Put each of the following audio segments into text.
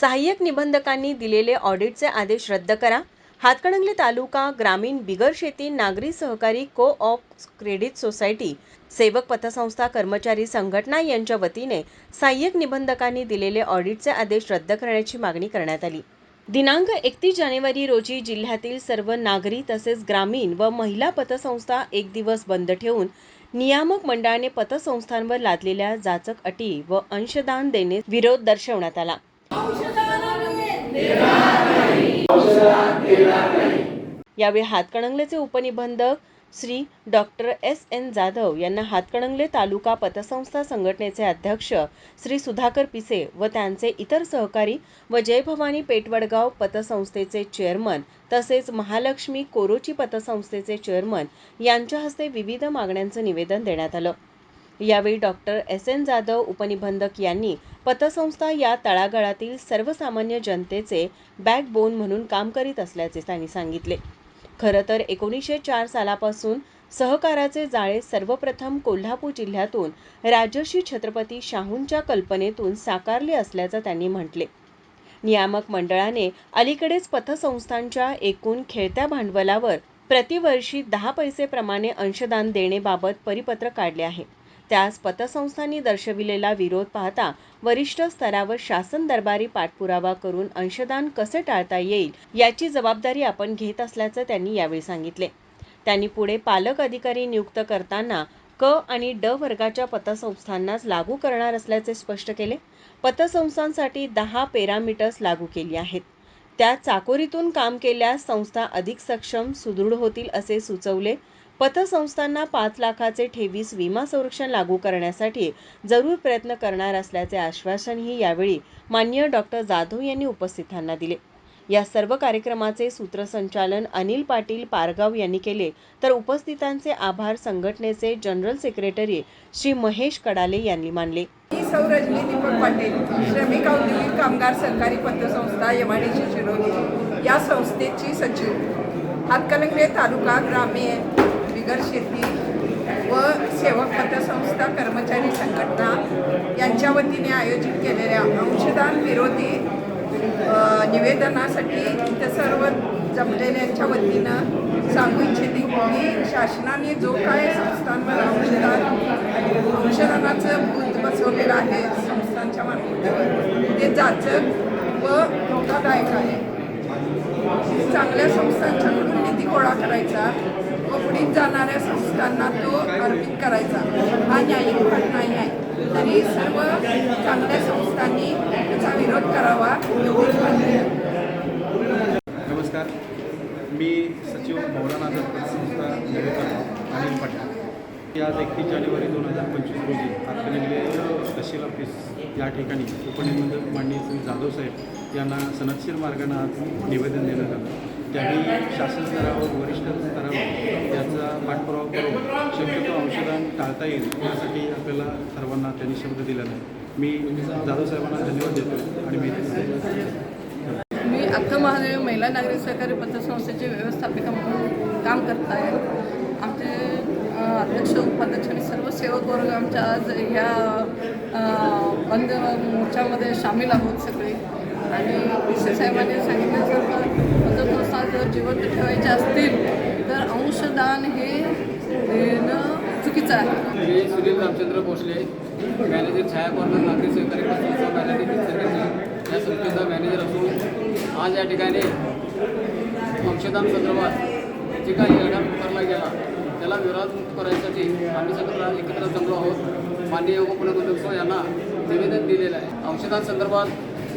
सहाय्यक निबंधकांनी दिलेले ऑडिटचे आदेश रद्द करा. हातकणंगले तालुका ग्रामीण बिगर शेती नागरी सहकारी को ऑप क्रेडिट सोसायटी सेवक पतसंस्था कर्मचारी संघटना यांच्या वतीने सहाय्यक निबंधकांनी दिलेले ऑडिटचे आदेश रद्द करण्याची मागणी करण्यात आली. दिनांक एकतीस जानेवारी रोजी जिल्ह्यातील सर्व नागरी तसेच ग्रामीण व महिला पतसंस्था एक दिवस बंद ठेवून नियामक मंडळाने पतसंस्थांवर लादलेल्या जाचक अटी व अंशदान देणे विरोध दर्शवण्यात आला. यावेळी हातकणंगलेचे उपनिबंधक Shri doctor S N Jadhav यांना हातकणंगले तालुका पतसंस्था संघटनेचे अध्यक्ष श्री सुधाकर पिसे व त्यांचे इतर सहकारी व जय भवानी पेटवडगाव पतसंस्थेचे चेअरमन तसेच महालक्ष्मी कोरोची पतसंस्थेचे चेअरमन यांच्या हस्ते विविध मागण्यांचं निवेदन देण्यात आलं. यावेळी डॉक्टर एस एन जाधव उपनिबंधक यांनी पतसंस्था या तळागाळातील सर्वसामान्य जनतेचे बॅकबोन म्हणून काम करीत असल्याचे त्यांनी सांगितले. खरं तर एकोणीसशे चार सालापासून सहकाराचे जाळे सर्वप्रथम कोल्हापूर जिल्ह्यातून राजर्षी छत्रपती शाहूंच्या कल्पनेतून साकारले असल्याचं त्यांनी म्हटले. नियामक मंडळाने अलीकडेच पतसंस्थांच्या एकूण खेळत्या भांडवलावर प्रतिवर्षी दहा पैसे प्रमाणे अंशदान देणेबाबत परिपत्र काढले आहे. त्यास पतसंस्थांनी दर्शविलेला विरोध पाहता वरिष्ठ स्तरावर शासन दरबारी पाठपुरावा करून अंशदान कसे टाळता येईल याची जबाबदारी आपण घेत असल्याचं त्यांनी यावेळी सांगितले. त्यांनी पुढे पालक अधिकारी नियुक्त करताना क आणि ड वर्गाच्या पतसंस्थांनाच लागू करणार असल्याचे स्पष्ट केले. पतसंस्थांसाठी दहा पॅरामीटर्स लागू केली आहेत. त्या चाकोरीतून काम केल्यास संस्था अधिक सक्षम सुदृढ होतील असे सुचवले. पतसंस्थांना पाच लाखाचे ठेवीस विमा संरक्षण लागू करण्यासाठी जरूर प्रयत्न करणार असल्याचे आश्वासनही यावेळी मान्य डॉक्टर जाधव यांनी उपस्थितांना दिले. या सर्व कार्यक्रमाचे सूत्रसंचालन अनिल पाटील पारगाव यांनी केले. तर उपस्थितांचे आभार संघटनेचे जनरल सेक्रेटरी श्री महेश कडाले यांनी मानले. मी सौ रजनी दीपक पाटील श्रमिक औद्योगिक कामगार सहकारी पतसंस्था यमाडीची शिरोली या संस्थेची सचिव. हातकणंगले तालुका ग्रामीण बिगर शेती व सेवक पतसंस्था कर्मचारी संघटना यांच्या वतीने आयोजित केलेल्या अंशदान विरोधी निवेदनासाठी इथं सर्व जमलेल्यांच्या वतीनं सांगू इच्छिते की शासनाने जो काय संस्थांवर अंशदान अंशदानाचं भूत बसवलेलं आहे संस्थांच्या मार्फत ते जाचक व धोकादायक आहे. चांगल्या संस्थांच्याकडून निधी गोळा करायचा व जाणाऱ्या संस्थांना तो अर्पित करायचा. हा न्यायिक भाग नाही आहे. तरी सर्व चांगल्या संस्थांनी त्याचा विरोध करावा नमस्कार. मी सचिव मौलाना आझाद संस्था अनिल पाटील आज एकतीस जानेवारी दोन हजार पंचवीस रोजी हातकणंगले तहसील ऑफिस या ठिकाणी उपनिबंधक माननीय श्री जाधव साहेब यांना सनदशीर मार्गाने आज निवेदन देण्यात आलं. त्यांनी शासन स्तरावर वरिष्ठ स्तरावर त्याचा पाठपुरावा करून शक्यतो औषधान टाळता येईल यासाठी आपल्याला सर्वांना त्यांनी शब्द दिला नाही. मी जाधव साहेबांना धन्यवाद देतो आणि मी मी अख्खा महादेव महिला नागरिक सहकारी पतसंस्थेचे व्यवस्थापिका म्हणून काम करत आहे. आमचे अध्यक्ष उपाध्यक्ष आणि सर्व सेवक वर्ग आमच्या आज ह्या बंद मोर्चामध्ये सामील आहोत सगळे. आणि पी सी साहेबांनी सांगितल्यासारखं पतसंस्था जर जिवंत ठेवायचे असतील तर अंशदान हे देणं चुकीचं आहे. मी सुनील रामचंद्र भोसले मॅनेजर छाया कॉर्नर नागरी सहकारी मॅनेजर या संस्थेचा मॅनेजर असून आज या ठिकाणी अंशदान संदर्भात जे काही लढा पुकारला गेला त्याला विरोध करायसाठी आम्ही सगळं एकत्र जमलो आहोत. माननीय उपनिबंधक यांना निवेदन दिलेलं आहे. अंशदान संदर्भात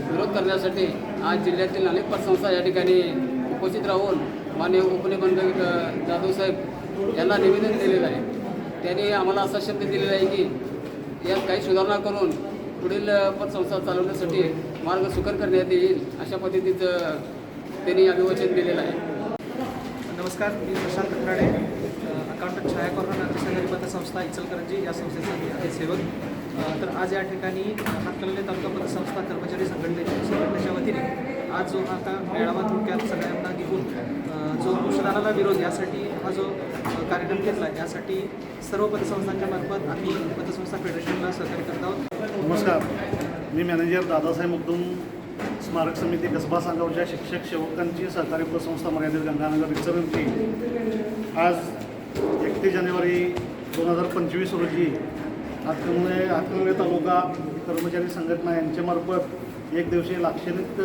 विरोध करण्यासाठी आज जिल्ह्यातील अनेक पतसंस्था या ठिकाणी उपस्थित राहून माननीय उपनिबंधक जाधव साहेब यांना निवेदन दिलेलं आहे. त्यांनी आम्हाला असा शब्द दिलेला आहे की यात काही सुधारणा करून पुढील पतसंस्था चालवण्यासाठी मार्ग सुकर करण्यात येईल अशा पद्धतीचं त्यांनी अभिवचन दिलेलं आहे. नमस्कार मी प्रशांत खराडे अकाउंटंट छाया कॉर्नर नागरी सहकारी पतसंस्था इचलकरंजी या संस्थेचा मी आहे सेवक तर आज या ठिकाणी हातकणंगले तालुका पतसंस्था कर्मचारी संघटने संघटनेच्या वतीने आज जो आता मेळावा थोडक्यात सगळ्यांना घेऊन जो औषधानाला विरोध यासाठी हा जो कार्यक्रम घेतला यासाठी सर्व पतसंस्थांच्या मार्फत आम्ही पतसंस्था फेडरेशनला सहकार्य करत आहोत. नमस्कार. मी मॅनेजर दादासाहेब मुकदूम स्मारक समिती कसबा सांगावच्या शिक्षक सेवकांची सहकारी पतसंस्था मर्यादित गंगानगर इचलकरंजी आज एकतीस जानेवारी दोन हजार पंचवीस रोजी हातकणंगले हातकणंगले तालुका कर्मचारी संघटना यांच्यामार्फत एक दिवशी लाक्षणिक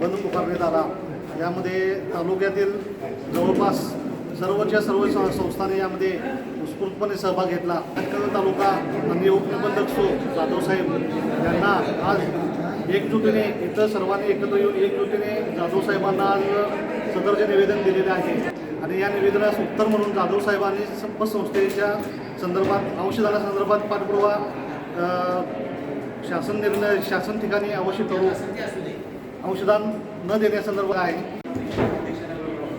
बंद पुकारण्यात आला. यामध्ये तालुक्यातील जवळपास सर्वच्या सर्व संस्थांनी यामध्ये उत्स्फूर्तपणे सहभाग घेतला. हातकणंगले तालुका आणि उपनिबंधक सो जाधवसाहेब यांना आज एकजुटीने इथं सर्वांनी एकत्र येऊन एकजुटीने जाधवसाहेबांना आज सदरचे निवेदन दिलेले आहे. आणि या निवेदनास उत्तर म्हणून जाधवसाहेबांनी संस्थेच्या संदर्भात औषधाला पाठपुरावा अ, शासन निर्णय शासन ठिकाणी अवश्य करू. औषधां न देण्यासंदर्भात आहे.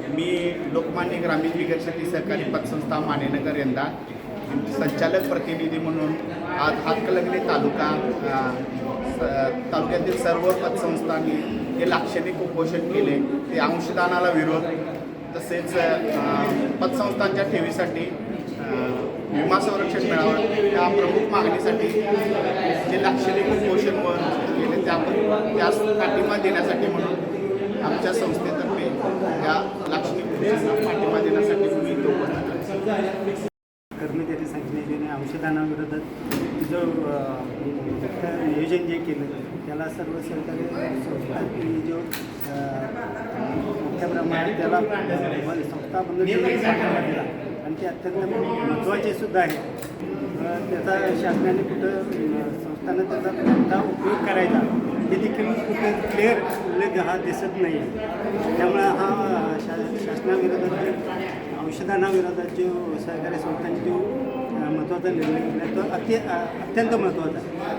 मी लोकमान्य ग्रामीण विकासाची सहकारी पतसंस्था मानेनगर यंदा. संचालक प्रतिनिधी म्हणून आज हातकलंगले तालुका स- तालुक्यातील सर्व पतसंस्थांनी हे लाक्षणिक उपोषण केले. ते अंशदानाला विरोध तसेच पतसंस्थांच्या ठेवीसाठी विमा संरक्षण मिळावं या प्रमुख मागणीसाठी जे लाक्षणिक कुपोषणवर गेले त्यावर त्या त्यास पाठिंबा देण्यासाठी म्हणून आमच्या संस्थेतर्फे या लाक्षणिक कुपोषणाला पाठिंबा देण्यासाठी मी तो उपस्थित आहे. कर्मचारी संघटनेने औषधांविरोधात जो नियोजन जे केलं त्याला सर्व सरकारी संस्थांनी जो मोठ्या प्रमाणात त्याला संस्था बंद ठेवण्याचा दिला आणि ते अत्यंत महत्त्वाचे सुद्धा आहे. त्याचा शासनाने कुठं संस्थानं त्याचा कोणता उपयोग करायचा हे देखील कुठं क्लिअर उल्लेख हा दिसत नाही. आहे त्यामुळे हा शा शासनाविरोधात औषधांविरोधात जो सहकारी संस्थांनी जो महत्त्वाचा निर्णय घेतला तो अति अत्यंत महत्त्वाचा आहे.